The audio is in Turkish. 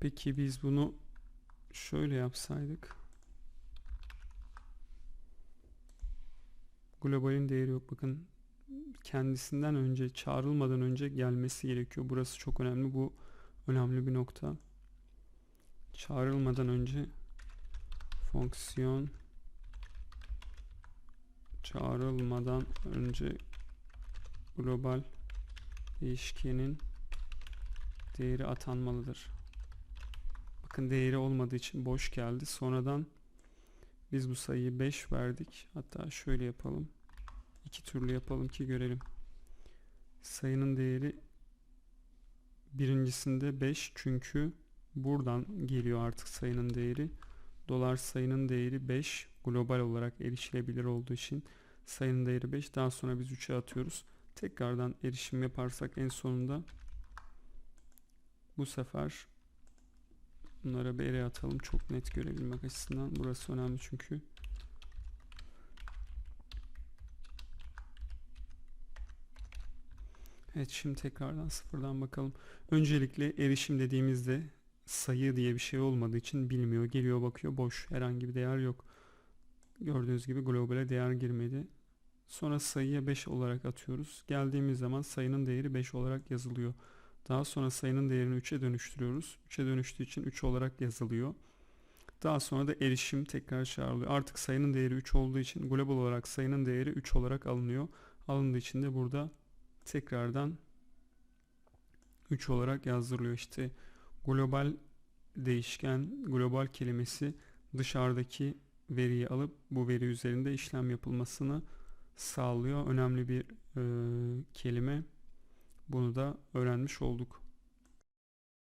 Peki biz bunu şöyle yapsaydık. Globalin değeri yok. Bakın kendisinden önce çağrılmadan önce gelmesi gerekiyor. Burası çok önemli. Bu önemli bir nokta. Çağrılmadan önce fonksiyon çağrılmadan önce global değişkenin değeri atanmalıdır. Bakın değeri olmadığı için boş geldi. Sonradan biz bu sayıyı 5 verdik. Hatta şöyle yapalım. İki türlü yapalım ki görelim. Sayının değeri birincisinde 5 çünkü buradan geliyor artık sayının değeri. Dolar sayının değeri 5 global olarak erişilebilir olduğu için sayının değeri 5 daha sonra biz 3'e atıyoruz. Tekrardan erişim yaparsak en sonunda bu sefer bunlara bir yere atalım çok net görebilmek açısından. Burası önemli çünkü. Evet şimdi tekrardan sıfırdan bakalım. Öncelikle erişim dediğimizde sayı diye bir şey olmadığı için bilmiyor. Geliyor bakıyor boş herhangi bir değer yok. Gördüğünüz gibi globale değer girmedi. Sonra sayıya 5 olarak atıyoruz. Geldiğimiz zaman sayının değeri 5 olarak yazılıyor. Daha sonra sayının değerini 3'e dönüştürüyoruz. 3'e dönüştüğü için 3 olarak yazılıyor. Daha sonra da erişim tekrar çağrılıyor. Artık sayının değeri 3 olduğu için global olarak sayının değeri 3 olarak alınıyor. Alındığı için de burada tekrardan 3 olarak yazdırılıyor. İşte global değişken, global kelimesi dışarıdaki veriyi alıp bu veri üzerinde işlem yapılmasını sağlıyor. Önemli bir e, kelime. Bunu da öğrenmiş olduk.